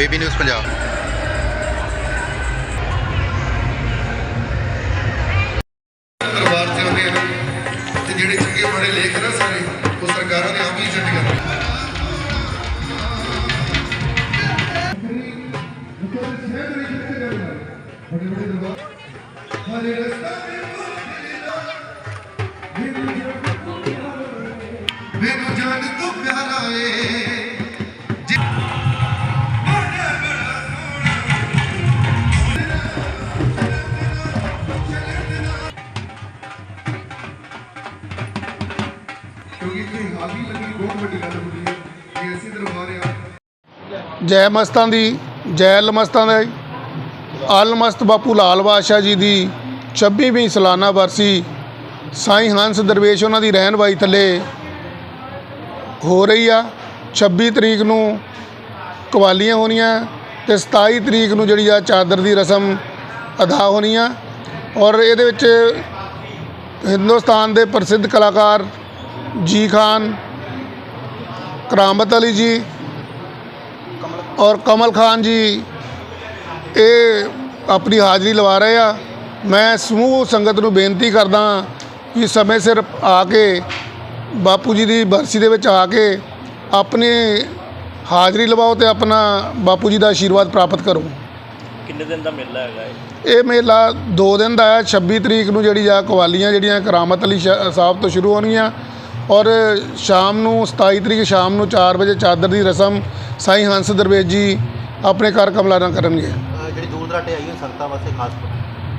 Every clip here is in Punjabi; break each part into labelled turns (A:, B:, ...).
A: ਵੇਬੀ ਨਿਊਜ਼ ਪੰਜਾਬ।
B: ਪਰਿਵਾਰ ਨੇ ਤੇ ਜਿਹੜੇ ਚੰਗੇ ਮਾੜੇ ਲੇਖ ਨਾ ਸਾਰੇ ਉਹ ਸਰਕਾਰਾਂ ਨੇ ਆਪ ਹੀ ਛੱਡ ਗਏ ਮੈਨੂੰ ਜਾਨ ਤੋਂ ਪਿਆਰਾ ਏ ਕਿਉਂਕਿ ਇਹ ਲੱਗੀ ਬਹੁਤ ਵੱਡੀ ਗੱਲ ਹੁੰਦੀ ਹੈ ਕਿ ਅਸੀਂ ਦਰਬਾਰ ਆ।
C: ਜੈ ਮਸਤਾਂ ਦੀ, ਜੈ ਲਮਸਤਾਂ ਦਾ ਅਲਮਸਤ ਬਾਪੂ ਲਾਲ ਬਾਦਸ਼ਾਹ ਜੀ ਦੀ 26ਵੀਂ ਸਾਲਾਨਾ ਵਰਸੀ ਸਾਈਂ ਹੰਸ ਦਰਵੇਸ਼ ਉਹਨਾਂ ਦੀ ਰਹਿਨਵਾਈ ਥੱਲੇ ਹੋ ਰਹੀ ਆ। 26 ਤਰੀਕ ਨੂੰ ਕਵਾਲੀਆਂ ਹੋਣੀਆਂ ਤੇ 27 ਤਰੀਕ ਨੂੰ ਜਿਹੜੀ ਆ ਚਾਦਰ ਦੀ ਰਸਮ ਅਦਾ ਹੋਣੀ ਆ। ਔਰ ਇਹਦੇ ਵਿੱਚ ਹਿੰਦੁਸਤਾਨ ਦੇ ਪ੍ਰਸਿੱਧ ਕਲਾਕਾਰ ਜੀ ਖਾਨ ਕਰਾਮਤ ਅਲੀ ਜੀ ਔਰ ਕਮਲ ਖਾਨ ਜੀ ਇਹ ਆਪਣੀ ਹਾਜ਼ਰੀ ਲਵਾ ਰਹੇ ਆ। ਮੈਂ ਸਮੂਹ ਸੰਗਤ ਨੂੰ ਬੇਨਤੀ ਕਰਦਾ ਕਿ ਸਮੇਂ ਸਿਰ ਆ ਕੇ ਬਾਪੂ ਜੀ ਦੀ ਬਰਸੀ ਦੇ ਵਿੱਚ ਆ ਕੇ ਆਪਣੀ ਹਾਜ਼ਰੀ ਲਵਾਓ ਤੇ ਆਪਣਾ ਬਾਪੂ ਜੀ ਦਾ ਆਸ਼ੀਰਵਾਦ ਪ੍ਰਾਪਤ ਕਰੋ।
D: ਕਿੰਨੇ ਦਿਨ ਦਾ ਮੇਲਾ ਹੈਗਾ ਇਹ?
C: ਇਹ ਮੇਲਾ 2 ਦਿਨ ਦਾ ਹੈ। 26 ਤਰੀਕ ਨੂੰ ਜਿਹੜੀ ਆ ਕਵਾਲੀਆਂ ਜਿਹੜੀਆਂ ਕਰਾਮਤ ਅਲੀ ਸਾਹਿਬ ਤੋਂ ਸ਼ੁਰੂ ਹੋਣਗੀਆਂ। ਔਰ ਸ਼ਾਮ ਨੂੰ 27 ਤਰੀਕ ਸ਼ਾਮ ਨੂੰ 4 ਵਜੇ ਚਾਦਰ ਦੀ ਰਸਮ ਸਾਈਂ ਹੰਸ ਦਰਵੇਸ਼ ਜੀ ਆਪਣੇ ਘਰ ਕਮਲਾਨਾ ਕਰਨਗੇ।
A: ਜਿਹੜੀ ਦੂਰ ਦਰਾਟੇ ਆਈਆਂ ਸੰਗਤਾਂ ਵਾਸਤੇ ਖਾਸ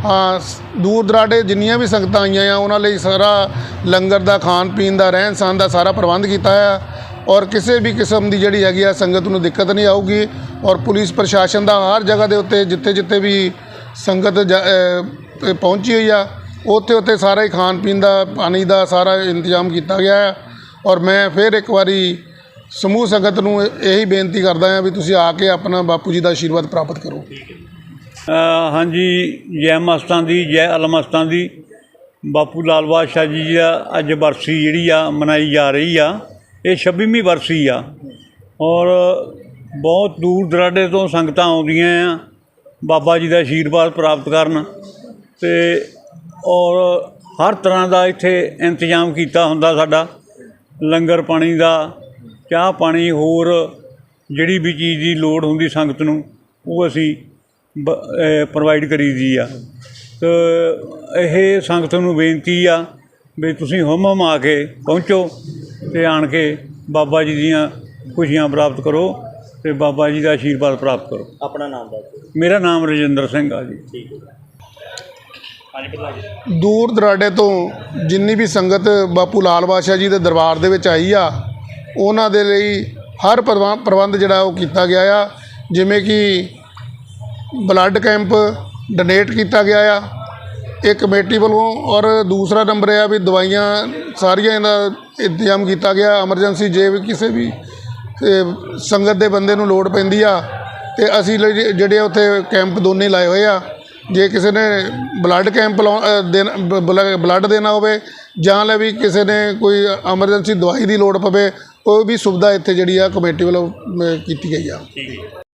C: ਹਾਂ ਸ- ਦੂਰ ਦਰਾਡੇ ਜਿੰਨੀਆਂ ਵੀ ਸੰਗਤਾਂ ਆਈਆਂ ਆ ਉਹਨਾਂ ਲਈ ਸਾਰਾ ਲੰਗਰ ਦਾ ਖਾਣ ਪੀਣ ਦਾ ਰਹਿਣ ਸਹਿਣ ਦਾ ਸਾਰਾ ਪ੍ਰਬੰਧ ਕੀਤਾ ਆ। ਔਰ ਕਿਸੇ ਵੀ ਕਿਸਮ ਦੀ ਜਿਹੜੀ ਹੈਗੀ ਆ ਸੰਗਤ ਨੂੰ ਦਿੱਕਤ ਨਹੀਂ ਆਊਗੀ। ਔਰ ਪੁਲਿਸ ਪ੍ਰਸ਼ਾਸਨ ਦਾ ਹਰ ਜਗ੍ਹਾ ਦੇ ਉੱਤੇ ਜਿੱਥੇ ਜਿੱਥੇ ਵੀ ਸੰਗਤ ਜ- ਪਹੁੰਚੀ ਹੋਈ ਆ ਉੱਥੇ ਉੱਥੇ ਸਾਰਾ ਹੀ ਖਾਣ ਪੀਣ ਦਾ, ਪਾਣੀ ਦਾ ਸਾਰਾ ਇੰਤਜ਼ਾਮ ਕੀਤਾ ਗਿਆ ਹੈ। ਔਰ ਮੈਂ ਫਿਰ ਇੱਕ ਵਾਰੀ ਸਮੂਹ ਸੰਗਤ ਨੂੰ ਇਹੀ ਬੇਨਤੀ ਕਰਦਾ ਹਾਂ ਵੀ ਤੁਸੀਂ ਆ ਕੇ ਆਪਣਾ ਬਾਪੂ ਜੀ ਦਾ ਆਸ਼ੀਰਵਾਦ ਪ੍ਰਾਪਤ ਕਰੋ।
E: ਹਾਂਜੀ, ਜੈ ਮਸਤਾਂ ਦੀ, ਜੈ ਅਲਮਸਤਾਂ ਦੀ। ਬਾਪੂ ਲਾਲ ਬਾਦਸ਼ਾਹ ਜੀ ਦਾ ਅੱਜ ਬਰਸੀ ਜਿਹੜੀ ਆ, ਮਨਾਈ ਜਾ ਰਹੀ ਆ। ਇਹ 26ਵੀਂ ਵਰਸੀ ਆ। ਔਰ ਬਹੁਤ ਦੂਰ ਦਰਾਡੇ ਤੋਂ ਸੰਗਤਾਂ ਆਉਂਦੀਆਂ ਆ। ਬਾਬਾ ਜੀ ਦਾ ਆਸ਼ੀਰਵਾਦ ਪ੍ਰਾਪਤ ਕਰਨ ਤੇ ਔਰ ਹਰ ਤਰ੍ਹਾਂ ਦਾ ਇੱਥੇ ਇੰਤਜ਼ਾਮ ਕੀਤਾ ਹੁੰਦਾ ਸਾਡਾ। ਲੰਗਰ ਪਾਣੀ ਦਾ ਚਾਹ ਪਾਣੀ ਹੋਰ ਜਿਹੜੀ ਵੀ ਚੀਜ਼ ਦੀ ਲੋੜ ਹੁੰਦੀ ਸੰਗਤ ਨੂੰ ਉਹ ਅਸੀਂ ਪ੍ਰੋਵਾਈਡ ਕਰੀਦੀ ਆ। ਤੇ ਇਹ ਸੰਗਤ ਨੂੰ ਬੇਨਤੀ ਆ ਵੀ ਤੁਸੀਂ ਹੁਮ ਹੁਮ ਆ ਕੇ ਪਹੁੰਚੋ ਤੇ ਆਣ ਕੇ ਬਾਬਾ ਜੀ ਦੀਆਂ ਖੁਸ਼ੀਆਂ ਪ੍ਰਾਪਤ ਕਰੋ ਤੇ ਬਾਬਾ ਜੀ ਦਾ ਆਸ਼ੀਰਵਾਦ ਪ੍ਰਾਪਤ ਕਰੋ।
D: ਆਪਣਾ ਨਾਮ ਦੱਸ
E: ਮੇਰਾ ਨਾਮ ਰਜਿੰਦਰ ਸਿੰਘ ਆ ਜੀ।
D: ਠੀਕ ਹੈ।
C: ਦੂਰ ਦਰਾਡੇ ਤੋਂ ਜਿੰਨੀ ਵੀ ਸੰਗਤ ਬਾਪੂ ਲਾਲ ਬਾਦਸ਼ਾਹ ਜੀ ਦੇ ਦਰਬਾਰ ਦੇ ਵਿੱਚ ਆਈ ਆ, ਉਹਨਾਂ ਦੇ ਲਈ ਹਰ ਪ੍ਰਬੰ- ਪ੍ਰਬੰਧ ਜਿਹੜਾ ਉਹ ਕੀਤਾ ਗਿਆ ਆ। ਜਿਵੇਂ ਕਿ ਬਲੱਡ ਕੈਂਪ ਡੋਨੇਟ ਕੀਤਾ ਗਿਆ ਆ। ਇਹ ਕਮੇਟੀ ਵੱਲੋਂ ਔਰ ਦੂਸਰਾ ਨੰਬਰ ਆ ਵੀ ਦਵਾਈਆਂ ਸਾਰੀਆਂ ਇਹਦਾ ਇੰਤਜ਼ਾਮ ਕੀਤਾ ਗਿਆ, ਐਮਰਜੈਂਸੀ ਜੇ ਵੀ ਕਿਸੇ ਵੀ ਸੰਗਤ ਦੇ ਬੰਦੇ ਨੂੰ ਲੋੜ ਪੈਂਦੀ ਆ। ਤੇ ਅਸੀਂ ਲਈ- ਜਿਹੜੇ ਉੱਥੇ ਕੈਂਪ ਦੋਨੇ ਲਾਏ ਹੋਏ ਆ। ਜੇ ਕਿਸੇ ਨੇ ਬਲੱਡ ਕੈਂਪ ਲਾਉ- ਦੇਣਾ ਬਲ- ਬਲੱਡ ਦੇਣਾ ਹੋਵੇ ਜਾਂ ਲੈ ਵੀ ਕਿਸੇ ਨੇ ਕੋਈ ਐਮਰਜੈਂਸੀ ਦਵਾਈ ਦੀ ਲੋੜ ਪਵੇ, ਉਹ ਵੀ ਸੁਵਿਧਾ ਇੱਥੇ ਜਿਹੜੀ ਆ ਕਮੇਟੀ ਵੱਲੋਂ ਕੀਤੀ ਗਈ ਆ।